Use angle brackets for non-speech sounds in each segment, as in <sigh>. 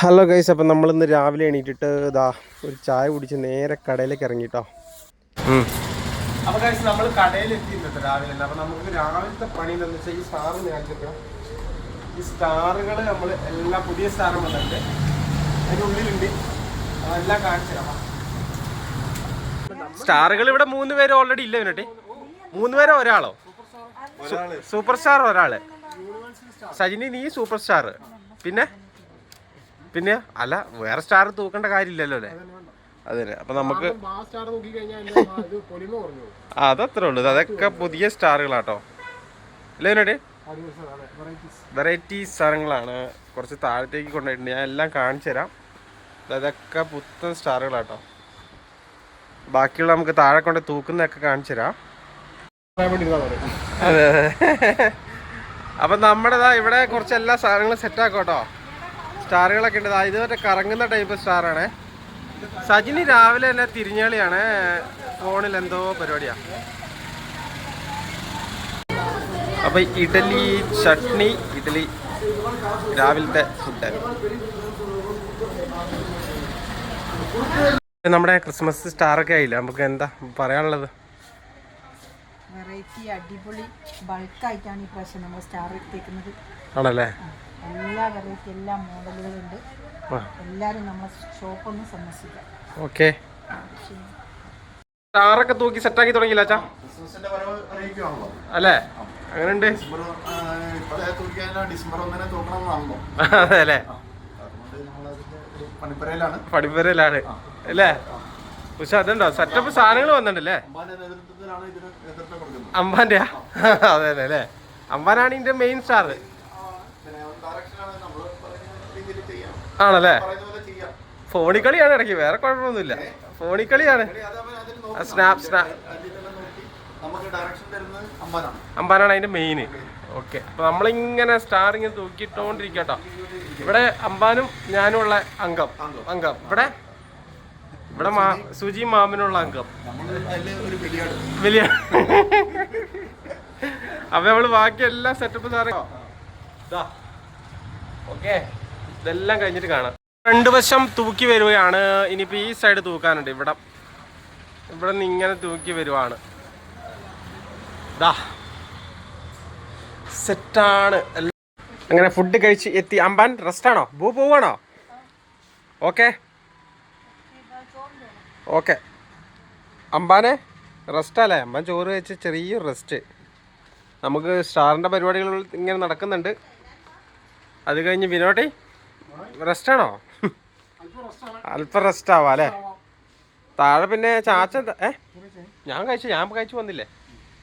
Hello guys അപ്പം നമ്മളിന്ന് രാവിലെ എണീറ്റിട്ട് ഇതാ ഒരു ചായ കുടിച്ച് നേരെ കടയിലേക്ക് ഇറങ്ങിട്ടോ. അപ്പൊ ഗൈസ് നമ്മൾ കടയിൽ എത്തിയിട്ടുണ്ട് രാവിലെ അപ്പൊ നമുക്ക് രാവിലത്തെ പണി എന്താണെന്ന് വെച്ചാൽ ഈ സ്റ്റാർ കാണിച്ചിട്ട് ഈ സ്റ്റാറുകൾ നമ്മൾ എല്ലാ പുതിയ സ്റ്റാറും വന്നിട്ടുണ്ട്. അതിന്റെ ഉള്ളിലുണ്ട്. അതെല്ലാം കാണിച്ചു തരാം. സ്റ്റാറുകൾ ഇവിടെ മൂന്ന് പേര് ഓൾറെഡി ഇല്ല ഇവനട്ടെ മൂന്ന് പേരോ ഒരാളോ? സൂപ്പർ സ്റ്റാർ ഒരാൾ. സജിനി നീ സൂപ്പർ സ്റ്റാർ പിന്നെ? പിന്നെ അല്ല വേറെ സ്റ്റാർ തൂക്കേണ്ട കാര്യമില്ലല്ലോ അല്ലേ? അതെ അപ്പൊ നമുക്ക് അതത്ര ഉള്ളൂ. അതൊക്കെ പുതിയ സ്റ്റാറുകളാട്ടോ. അല്ലേ ഇവനോട് വെറൈറ്റി സാധനങ്ങളാണ്. കുറച്ച് താഴത്തേക്ക് കൊണ്ടുപോയിട്ടുണ്ട് ഞാൻ എല്ലാം കാണിച്ചു തരാം. അതൊക്കെ പുത്തൻ സ്റ്റാറുകളാട്ടോ. ബാക്കിയുള്ള നമുക്ക് താഴെ കൊണ്ട് തൂക്കുന്നൊക്കെ കാണിച്ചു തരാം. അതെ അതെ. അപ്പൊ നമ്മുടെതാ ഇവിടെ കുറച്ച് എല്ലാ സാധനങ്ങളും സെറ്റ് ആക്കും കേട്ടോ. സ്റ്റാറുകളൊക്കെ ഉണ്ട്. ഇത് മറ്റേ കറങ്ങുന്ന ടൈപ്പ് സ്റ്റാറാണ്. സജിനി രാവിലെ തന്നെ തിരിഞ്ഞാളിയാണ്. ഫോണിൽ എന്തോ പരിപാടിയാ. അപ്പൊ ഇഡലി ചട്നി ഇഡലി രാവിലത്തെ ഫുഡ് നമ്മുടെ ക്രിസ്മസ് സ്റ്റാറൊക്കെ ആയില്ല? നമുക്ക് എന്താ പറയാനുള്ളത്? വെറൈറ്റി അടിപൊളി. ബൾക്കായിട്ടാണ് ഈ പ്രാവശ്യം നമ്മൾ സ്റ്റാർ എത്തിക്കുന്നത് ആണല്ലേ? എല്ലാ വെറൈറ്റി എല്ലാ മോഡലുകളും ഉണ്ട് എല്ലാവരും നമ്മളെ ഷോപ്പ് ഒന്ന് സന്ദർശിക്കാം. ഓക്കെ. സ്റ്റാറൊക്കെ തൂക്കി സെറ്റാക്കി തുടങ്ങിയില്ല അച്ഛാ? അല്ലേ? അങ്ങനെ ഉണ്ട് അതെ പഠിപ്പരയിലാണ് അല്ലേ? പക്ഷെ അതുണ്ടോ? സെറ്റപ്പ് സാധനങ്ങൾ വന്നിട്ടുണ്ടല്ലേ? അമ്പാന്റെ <laughs> അതെ അതെ അല്ലേ? അമ്പാനാണ് ഇതിന്റെ മെയിൻ സ്റ്റാർ ആണല്ലേ? പറയുന്ന കളിയാണ് ഇടയ്ക്ക് വേറെ കുഴപ്പമൊന്നുമില്ല. ഫോണിക്കളിയാണ് കളിയാണ്. സ്നാപ് സ്നാപ് അമ്പാനാണ്. അതിന്റെ മെയിൻ ഓക്കെ അപ്പൊ നമ്മളിങ്ങനെ സ്റ്റാർ ഇങ്ങനെ തൂക്കിയിട്ടോണ്ടിരിക്കട്ടോ. ഇവിടെ അമ്പാനും ഞാനും ഉള്ള അംഗം. അംഗം. ഇവിടെ? ഇവിടെ മാ സുജി മാമിനുള്ള അംഗം. വലിയ <laughs> അപ്പൊ നമ്മൾ ബാക്കി എല്ലാ സെറ്റപ്പ് സാറേ ഓക്കെ. ഇതെല്ലാം കഴിഞ്ഞിട്ട് കാണാം. രണ്ട് വശം തൂക്കി വരികയാണ്. ഇനിയിപ്പോൾ ഈ സൈഡ് തൂക്കാനുണ്ട്. ഇവിടെ. ഇവിടെ നിന്ന് ഇങ്ങനെ തൂക്കി വരുവാണ്. ദാ. സെറ്റാണ്. അങ്ങനെ ഫുഡ് കഴിച്ച് എത്തി. അമ്പാൻ റെസ്റ്റാണോ ഭൂ പോവാണോ? ഓക്കെ. ഓക്കെ. അമ്പാനെ റെസ്റ്റ് അല്ലേ അമ്പാൻ ചോറ് കഴിച്ച് ചെറിയ റെസ്റ്റ് നമുക്ക് സ്റ്റാറിന്റെ പരിപാടികൾ ഇങ്ങനെ നടക്കുന്നുണ്ട്. അത് കഴിഞ്ഞ് വിനോട്ടി റെസ്റ്റാണോ അല്പം റെസ്റ്റ് ആവാം അല്ലേ? താഴെ പിന്നെ ചാച്ച ഏ? ഞാൻ കഴിച്ചു ഞാൻ കഴിച്ചു വന്നില്ലേ?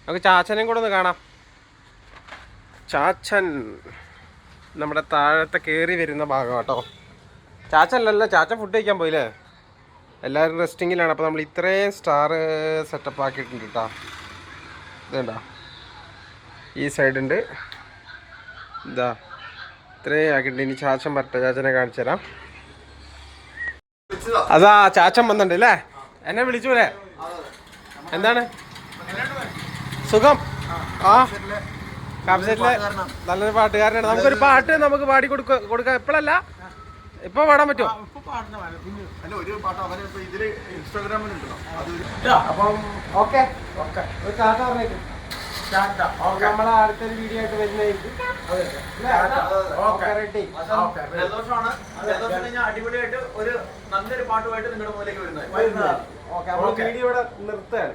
നമുക്ക് ചാച്ചനെയും കൂടെ ഒന്ന് കാണാം. ചാച്ചൻ നമ്മുടെ താഴത്തെ കയറി വരുന്ന ഭാഗം കേട്ടോ ചാച്ചനല്ലല്ലോ ചാച്ച ഫുഡ് കഴിക്കാൻ പോയില്ലേ? എല്ലാവരും റെസ്റ്റിങ്ങിലാണ് അപ്പോൾ നമ്മൾ ഇത്രയും സ്റ്റാർ സെറ്റപ്പ് ആക്കിയിട്ടുണ്ട് കേട്ടോ. ഇതുണ്ടോ? ഈ സൈഡുണ്ട് ഇതാ. ഇത്രയും ആക്കിട്ട് ഇനി ചാച്ചൻ പറ്റ ചാച്ചനെ കാണിച്ചു തരാം. അതാ ചാച്ചൻ വന്നിട്ടുണ്ട് അല്ലേ? എന്നെ വിളിച്ചു അല്ലേ എന്താണ്? സുഖം? ആ. കാപ്സെറ്റിലെ നല്ലൊരു പാട്ടുകാരനാണ്. നമുക്കൊരു പാട്ട് നമുക്ക് പാടി കൊടുക്ക കൊടുക്കാം. എപ്പോഴല്ല ഇപ്പൊ പാടാൻ പറ്റുമോ? ഒരു അപ്പം ഓക്കെ. ഓക്കെ ഒരു ടാറ്റ അടുത്തൊരു വീഡിയോ ആയിട്ട് വരുന്നതായിരിക്കും. അടിപൊളിയായിട്ട് ഒരു നല്ലൊരു പാട്ടുമായിട്ട് നിങ്ങളുടെ മുന്നിലേക്ക് വരുന്നത് ഓക്കെ വീഡിയോ ഇവിടെ നിർത്തുകയാണ്.